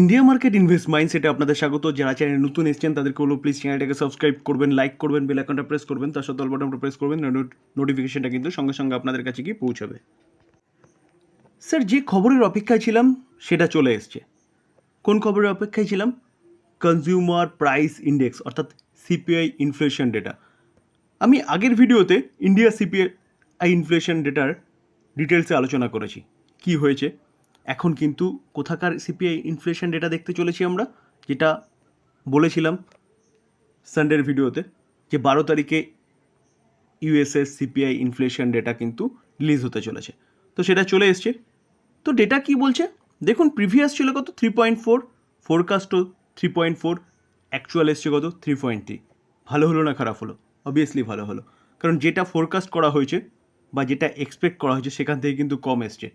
India market invest মাইন্ডসেটে আপনাদের স্বাগত। যারা চ্যানেলে নতুন এসেছেন, তাদেরকে হলো প্লিজ চ্যানেলটাকে সাবস্ক্রাইব করবেন লাইক করবেন বেল আইকনটা প্রেস করবেন, তার সাথে বাটনটা প্রেস করবেন নোটিফিকেশনটা কিন্তু সঙ্গে সঙ্গে আপনাদের কাছে গিয়ে পৌঁছাবে। স্যার যে খবরের অপেক্ষায় ছিলাম, সেটা চলে এসছে। কোন খবরের অপেক্ষায় ছিলাম? কনজিউমার প্রাইস ইন্ডেক্স অর্থাৎ সিপিআই ইনফ্লেশন ডেটা আমি আগের ভিডিওতে ইন্ডিয়া সিপিআই ইনফ্লেশন ডেটার ডিটেলসে আলোচনা করেছি। কি হয়েছে? এখন কিন্তু কোথাকার সিপিআই ইনফ্লেশন ডেটা দেখতে চলেছি আমরা, যেটা বলেছিলাম সানডের ভিডিওতে যে বারো তারিখে ইউএসএস সিপিআই ইনফ্লেশন ডেটা কিন্তু রিলিজ হতে চলেছে। তো সেটা চলে এসছে। তো ডেটা কি বলছে? দেখুন প্রিভিয়াস ছিল কত? থ্রি পয়েন্ট ফোর ফোরকাস্টও থ্রি পয়েন্ট ফোর অ্যাকচুয়াল এসছে কত? থ্রি পয়েন্ট থ্রি ভালো হলো না খারাপ হলো? অবভিয়াসলি ভালো হলো। কারণ যেটা ফোরকাস্ট করা হয়েছে বা যেটা এক্সপেক্ট করা হয়েছে সেখান থেকে কিন্তু কম এসছে।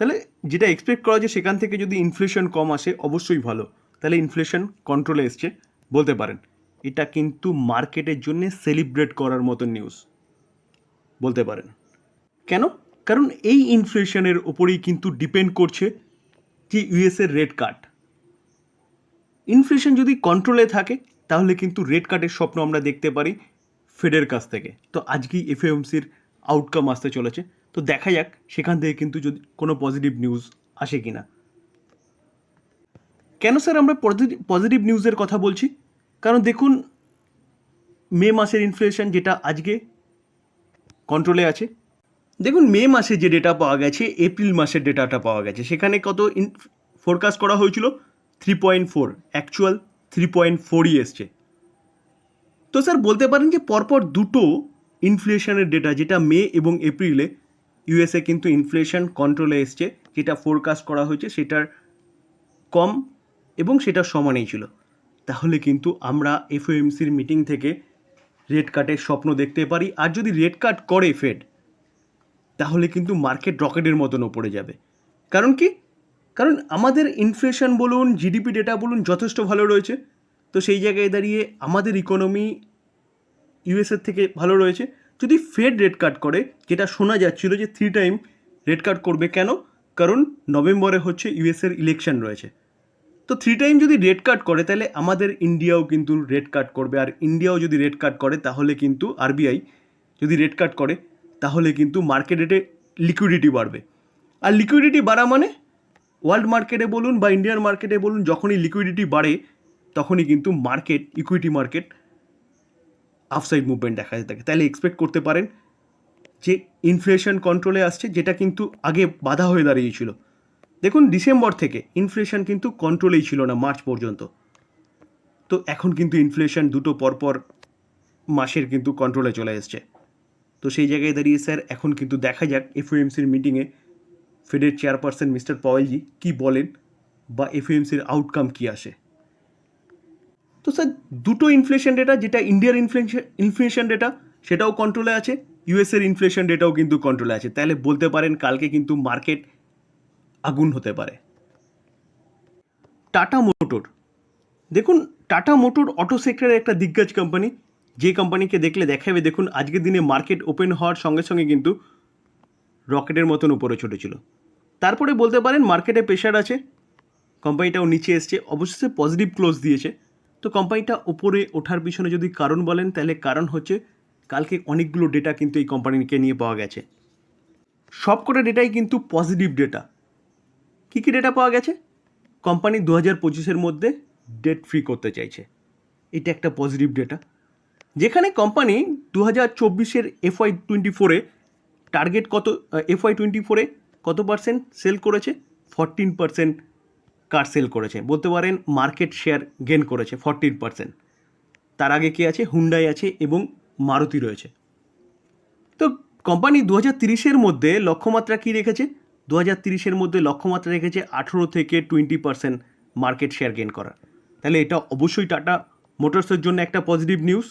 তাহলে যেটা এক্সপেক্ট করা হয়েছে সেখান থেকে যদি ইনফ্লেশন কম আসে, অবশ্যই ভালো। তাহলে ইনফ্লেশন কন্ট্রোলে এসছে, বলতে পারেন। এটা কিন্তু মার্কেটের জন্য সেলিব্রেট করার মতো নিউজ বলতে পারেন। কেন? কারণ এই ইনফ্লেশনের ওপরেই কিন্তু ডিপেন্ড করছে যে ইউএসের রেড কার্ড ইনফ্লেশন যদি কন্ট্রোলে থাকে, তাহলে কিন্তু রেড কার্ডের স্বপ্ন আমরা দেখতে পারি ফেডের কাছ থেকে। তো আজকেই এফএমসির আউটকাম আসতে চলেছে। তো দেখা যাক, সেখান থেকে কিন্তু যদি কোনো পজিটিভ নিউজ আসে কি না কেন স্যার আমরা পজিটিভ নিউজের কথা বলছি? কারণ দেখুন, মে মাসের ইনফ্লেশন যেটা আজকে কন্ট্রোলে আছে। দেখুন, মে মাসে যে ডেটা পাওয়া গেছে এপ্রিল মাসের ডেটাটা পাওয়া গেছে। সেখানে কত ইন ফোরকাস্ট করা হয়েছিল? Three point four actual three point ফোরই এসছে। তো স্যার বলতে পারেন যে পরপর দুটো ইনফ্লেশনের ডেটা যেটা মে এবং এপ্রিলে ইউএসএ কিন্তু ইনফ্লেশন কন্ট্রোলে এসছে, যেটা ফোরকাস্ট করা হয়েছে সেটার কম এবং সেটার সমানেই ছিল। তাহলে কিন্তু আমরা এফওএমসির মিটিং থেকে রেড কার্ডের স্বপ্ন দেখতে পারি। আর যদি রেড কার্ড করে ফেড তাহলে কিন্তু মার্কেট রকেটের মতন ওপরে যাবে। কারণ কি? কারণ আমাদের ইনফ্লেশন বলুন জিডিপি ডেটা বলুন যথেষ্ট ভালো রয়েছে। তো সেই জায়গায় দাঁড়িয়ে আমাদের ইকোনমি ইউএসএর থেকে ভালো রয়েছে। যদি ফেড রেড কার্ড করে, যেটা শোনা যাচ্ছিল যে থ্রি টাইম রেড কার্ড করবে কেন? কারণ নভেম্বরে হচ্ছে ইউএসের ইলেকশন রয়েছে। তো থ্রি টাইম যদি রেড কার্ড করে, তাহলে আমাদের ইন্ডিয়াও কিন্তু রেড কার্ড করবে। আর ইন্ডিয়াও যদি রেড কার্ড করে, তাহলে কিন্তু আরবিআই যদি রেড কার্ড করে, তাহলে কিন্তু মার্কেট লিকুইডিটি বাড়বে। আর লিকুইডিটি বাড়া মানে? ওয়ার্ল্ড মার্কেটে বলুন বা ইন্ডিয়ান মার্কেটে বলুন, যখনই লিকুইডিটি বাড়ে, তখনই কিন্তু market equity market upside movement দেখা যেতে থাকে তাহলে এক্সপেক্ট করতে পারেন যে ইনফ্লেশন কন্ট্রোলে আসছে, যেটা কিন্তু আগে বাধা হয়ে দাঁড়িয়েছিল। দেখুন ডিসেম্বর থেকে ইনফ্লেশন কিন্তু কন্ট্রোলেই ছিল না মার্চ পর্যন্ত। তো এখন কিন্তু ইনফ্লেশন দুটো পরপর মাসের কিন্তু কন্ট্রোলে চলে এসছে। তো সেই জায়গায় দাঁড়িয়ে স্যার, এখন কিন্তু দেখা যাক এফওএমসির মিটিংয়ে ফেডের চেয়ারপারসন মিস্টার পয়েলজি কী বলেন বা এফওএমসির আউটকাম কী আসে। তো স্যার, দুটো ইনফ্লেশন ডেটা যেটা ইন্ডিয়ার ইনফ্লেশন ইনফ্লেশন ডেটা সেটাও কন্ট্রোলে আছে ইউএসের ইনফ্লেশন ডেটাও কিন্তু কন্ট্রোলে আছে। তাহলে বলতে পারেন কালকে কিন্তু মার্কেট আগুন হতে পারে। টাটা মোটর। দেখুন, টাটা মোটর অটো সেক্টরের একটা দিগ্গজ কোম্পানি যে কোম্পানিকে দেখলে দেখাবে, দেখুন, আজকের দিনে মার্কেট ওপেন হওয়ার সঙ্গে সঙ্গে কিন্তু রকেটের মতন উপরে ছুটেছিল তারপরে বলতে পারেন মার্কেটে প্রেশার আছে কোম্পানিটাও নিচে এসছে অবশ্যই পজিটিভ ক্লোজ দিয়েছে। তো কোম্পানিটা ওপরে ওঠার পিছনে যদি কারণ বলেন, তাহলে কারণ হচ্ছে কালকে অনেকগুলো ডেটা কিন্তু এই কোম্পানিকে নিয়ে পাওয়া গেছে। সবকটা ডেটাই কিন্তু পজিটিভ ডেটা কী কী ডেটা পাওয়া গেছে? কোম্পানি দু হাজার পঁচিশের মধ্যে ডেট ফ্রি করতে চাইছে। এটা একটা পজিটিভ ডেটা যেখানে কোম্পানি দু হাজার চব্বিশের এফওয়াই টোয়েন্টি ফোরে টার্গেট কত এফওয়াই টোয়েন্টি ফোরে কত পার্সেন্ট সেল করেছে? ফরটিন পার্সেন্ট কার সেল করেছে। বলতে পারেন মার্কেট শেয়ার গেন করেছে ফরটিন পার্সেন্ট তার আগে কে আছে? হুন্ডাই আছে এবং মারুতি রয়েছে। তো কোম্পানি দু হাজার তিরিশের মধ্যে লক্ষ্যমাত্রা কী রেখেছে? দু হাজার তিরিশের মধ্যে লক্ষ্যমাত্রা রেখেছে আঠেরো থেকে twenty percent market share gain করার। তাহলে এটা অবশ্যই টাটা মোটরসের জন্য একটা পজিটিভ নিউজ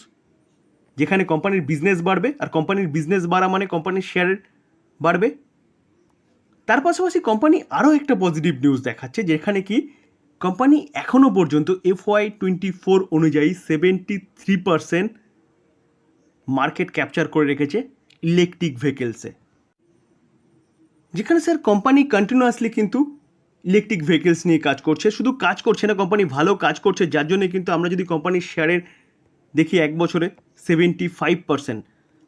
যেখানে কোম্পানির বিজনেস বাড়বে। আর কোম্পানির বিজনেস বাড়া মানে কোম্পানির শেয়ার বাড়বে। তার পাশাপাশি কোম্পানি আরও একটা পজিটিভ নিউজ দেখাচ্ছে, যেখানে কি কোম্পানি এখনও পর্যন্ত এফওয়াই টোয়েন্টি ফোর অনুযায়ী seventy three percent market capture করে রেখেছে ইলেকট্রিক ভেহিকেলসে যেখানে স্যার কোম্পানি কন্টিনিউয়াসলি কিন্তু ইলেকট্রিক ভেহিকেলস নিয়ে কাজ করছে, শুধু কাজ করছে না কোম্পানি ভালো কাজ করছে, যার জন্য কিন্তু আমরা যদি কোম্পানির শেয়ারের দেখি এক বছরে সেভেন্টি ফাইভ পার্সেন্ট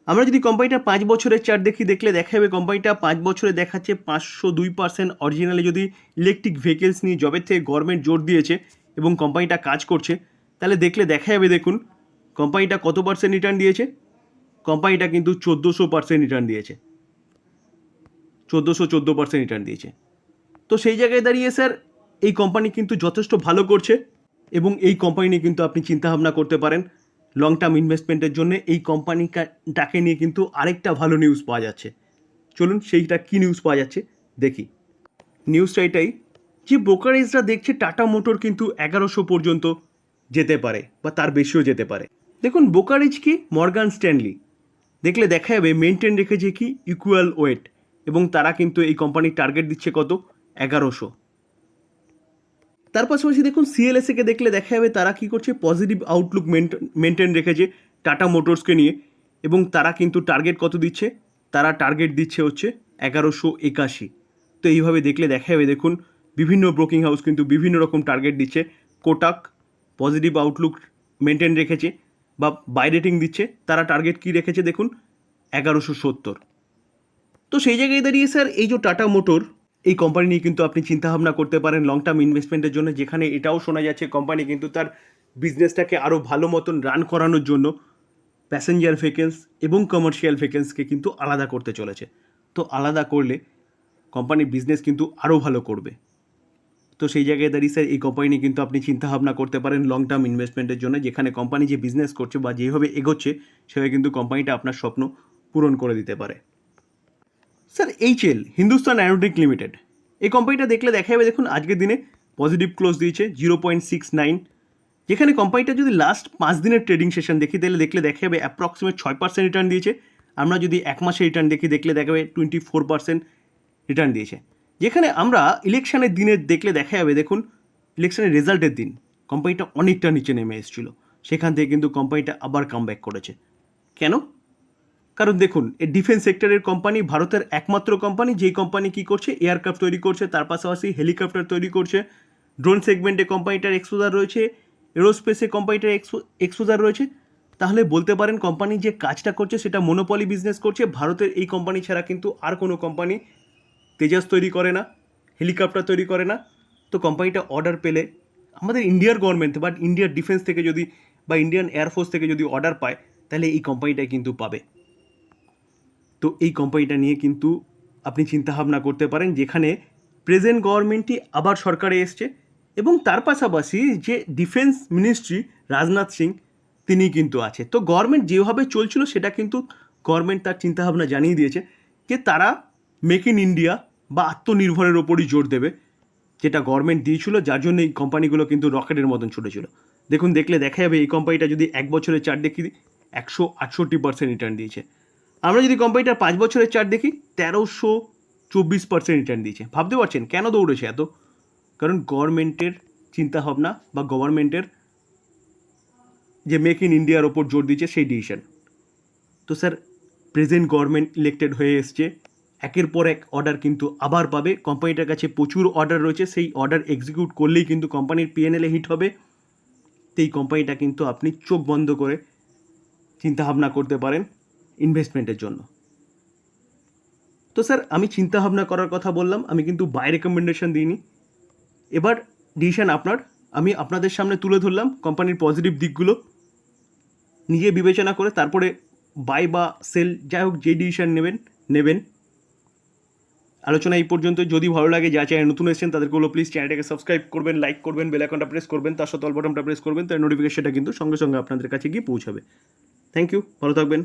আমরা যদি কোম্পানিটা পাঁচ বছরের চার্ট দেখি, দেখলে দেখা যাবে কোম্পানিটা পাঁচ বছরে দেখাচ্ছে পাঁচশো দুই পার্সেন্ট অরিজিনালি যদি ইলেকট্রিক ভেহিকেলস নিয়ে জবের থেকে গভর্নমেন্ট জোর দিয়েছে এবং কোম্পানিটা কাজ করছে, তাহলে দেখলে দেখা যাবে দেখুন কোম্পানিটা কত পার্সেন্ট রিটার্ন দিয়েছে? কোম্পানিটা কিন্তু চোদ্দোশো পার্সেন্ট রিটার্ন দিয়েছে। চোদ্দোশো চোদ্দ পার্সেন্ট রিটার্ন দিয়েছে। তো সেই জায়গায় দাঁড়িয়ে স্যার এই কোম্পানি কিন্তু যথেষ্ট ভালো করছে এবং এই কোম্পানি নিয়ে কিন্তু আপনি চিন্তাভাবনা করতে পারেন। লং টার্ম ইনভেস্টমেন্টের জন্য এই কোম্পানিটাকে নিয়ে কিন্তু আরেকটা ভালো নিউজ পাওয়া যাচ্ছে। চলুন সেইটা কী নিউজ পাওয়া যাচ্ছে? দেখি। নিউজটা এটাই যে ব্রোকারেজরা দেখছে টাটা মোটর কিন্তু এগারোশো পর্যন্ত যেতে পারে বা তার বেশিও যেতে পারে। দেখুন ব্রোকারেজ কি? মর্গান স্ট্যানলি দেখলে দেখা যাবে মেনটেন রেখেছে কি? ইকুয়াল ওয়েট এবং তারা কিন্তু এই কোম্পানির টার্গেট দিচ্ছে কত? এগারোশো। তার পাশাপাশি দেখুন সিএলএসএকে দেখলে দেখা যাবে তারা কি করছে? পজিটিভ আউটলুক মেনটেন রেখেছে টাটা মোটরসকে নিয়ে এবং তারা কিন্তু টার্গেট কত দিচ্ছে? তারা টার্গেট দিচ্ছে হচ্ছে এগারোশো একাশি। তো এইভাবে দেখলে দেখা যাবে দেখুন বিভিন্ন ব্রোকিং হাউস কিন্তু বিভিন্ন রকম টার্গেট দিচ্ছে। কোটাক পজিটিভ আউটলুক মেনটেন রেখেছে বা বাই রেটিং দিচ্ছে। তারা টার্গেট কী রেখেছে দেখুন? এগারোশো সত্তর। তো সেই জায়গায় দাঁড়িয়ে স্যার এই যে টাটা মোটর এই কোম্পানি নিয়ে কিন্তু আপনি চিন্তাভাবনা করতে পারেন লং টার্ম ইনভেস্টমেন্টের জন্য, যেখানে এটাও শোনা যাচ্ছে কোম্পানি কিন্তু তার বিজনেসটাকে আরও ভালো মতন রান করানোর জন্য প্যাসেঞ্জার ভেহিকেলস এবং কমার্শিয়াল ভেহিকেলসকে কিন্তু আলাদা করতে চলেছে। তো আলাদা করলে কোম্পানির বিজনেস কিন্তু আরও ভালো করবে। তো সেই জায়গায় দাঁড়িয়ে স্যার এই কোম্পানি নিয়ে কিন্তু আপনি চিন্তাভাবনা করতে পারেন লং টার্ম ইনভেস্টমেন্টের জন্য, যেখানে কোম্পানি যে বিজনেস করছে বা যেভাবে এগোচ্ছে, সেভাবে কিন্তু কোম্পানিটা আপনার স্বপ্ন পূরণ করে দিতে পারে। Sir, HL, Hindustan aeronautics limited এই কোম্পানিটা দেখলে দেখা যাবে দেখুন, আজকের দিনে পজিটিভ ক্লোজ দিয়েছে জিরো পয়েন্ট সিক্স নাইন যেখানে কোম্পানিটা যদি লাস্ট পাঁচ দিনের ট্রেডিং সেশন দেখি, তাহলে দেখলে দেখা যাবে অ্যাপ্রক্সিমেট ছয় পার্সেন্ট রিটার্ন দিয়েছে। আমরা যদি এক মাসে রিটার্ন দেখি, দেখলে দেখা যাবে টোয়েন্টি ফোর পার্সেন্ট রিটার্ন দিয়েছে। যেখানে আমরা ইলেকশনের দিনে দেখলে দেখা যাবে দেখুন ইলেকশনের রেজাল্টের দিন। কোম্পানিটা অনেকটা নিচে নেমে এসেছিল। সেখান থেকে কিন্তু কোম্পানিটা আবার কাম করেছে। কেন? কারণ দেখুন, এই ডিফেন্স সেক্টরের কোম্পানি ভারতের একমাত্র কোম্পানি যেই কোম্পানি কী করছে এয়ারক্রাফট তৈরি করছে, তার পাশাপাশি হেলিকপ্টার তৈরি করছে। ড্রোন সেগমেন্টে কোম্পানিটার এক্সপোজার রয়েছে এরোস্পেসে কোম্পানিটার এক্সপো এক্সপোজার রয়েছে। তাহলে বলতে পারেন কোম্পানি যে কাজটা করছে, সেটা মনোপলি বিজনেস করছে, ভারতের এই কোম্পানি ছাড়া কিন্তু আর কোনো কোম্পানি তেজাস তৈরি করে না হেলিকপ্টার তৈরি করে না। তো কোম্পানিটা অর্ডার পেলে, আমাদের ইন্ডিয়ার গভর্নমেন্ট বাট ইন্ডিয়ার ডিফেন্স থেকে যদি, বা ইন্ডিয়ান এয়ারফোর্স থেকে যদি অর্ডার পায়, তাহলে এই কোম্পানিটা কিন্তু পাবে। তো এই কোম্পানিটা নিয়ে কিন্তু আপনি চিন্তাভাবনা করতে পারেন যেখানে প্রেজেন্ট গভর্নমেন্টই আবার সরকারে এসছে এবং তার পাশাপাশি যে ডিফেন্স মিনিস্ট্রি রাজনাথ সিং, তিনি কিন্তু আছে। তো গভর্নমেন্ট যেভাবে চলছিল সেটা কিন্তু গভর্নমেন্ট তার চিন্তাভাবনা জানিয়ে দিয়েছে যে তারা মেক ইন ইন্ডিয়া বা আত্মনির্ভরের ওপরই জোর দেবে যেটা গভর্নমেন্ট দিয়েছিল, যার জন্য এই কোম্পানিগুলো কিন্তু রকেটের মতন ছুটেছিল। দেখুন, দেখলে দেখা যাবে এই কোম্পানিটা যদি এক বছরের চার্ট দেখি একশো আটষট্টি পার্সেন্ট রিটার্ন দিয়েছে। আমরা যদি কোম্পানিটার পাঁচ বছরের চার্ট দেখি, তেরোশো চব্বিশ পার্সেন্ট রিটার্ন দিয়েছে। ভাবতে পারছেন কেন দৌড়েছে এত? কারণ গভর্নমেন্টের চিন্তাভাবনা বা গভর্নমেন্টের যে মেক ইন ইন্ডিয়ার ওপর জোর দিচ্ছে সেই ডিসিশন। তো স্যার, প্রেজেন্ট গভর্নমেন্ট ইলেক্টেড হয়ে এসছে। একের পর এক অর্ডার কিন্তু আবার পাবে। কোম্পানিটার কাছে প্রচুর অর্ডার রয়েছে। সেই অর্ডার এক্সিকিউট করলেই কিন্তু কোম্পানির পিএনএলে হিট হবে। এই কোম্পানিটা কিন্তু আপনি চোখ বন্ধ করে চিন্তাভাবনা করতে পারেন। ইনভেস্টমেন্টের জন্য। তো স্যার, আমি চিন্তাভাবনা করার কথা বললাম, আমি কিন্তু বাই রেকমেন্ডেশন দিইনি। এবার ডিসিশন আপনার, আমি আপনাদের সামনে তুলে ধরলাম কোম্পানির পজিটিভ দিকগুলো। নিজে বিবেচনা করে তারপরে বাই বা সেল যাই হোক যে ডিসিশন নেবেন নেবেন। আলোচনা এই পর্যন্ত। যদি ভালো লাগে যা চ্যানেল নতুন এসেছেন, তাদেরকে হলো প্লিজ চ্যানেলটাকে সাবস্ক্রাইব করবেন লাইক করবেন বেল আইকনটা প্রেস করবেন, তার সাথে অল বাটনটা প্রেস করবেন তার নোটিফিকেশনটা কিন্তু সঙ্গে সঙ্গে আপনাদের কাছে গিয়ে পৌঁছাবে। থ্যাংক ইউ ভালো থাকবেন।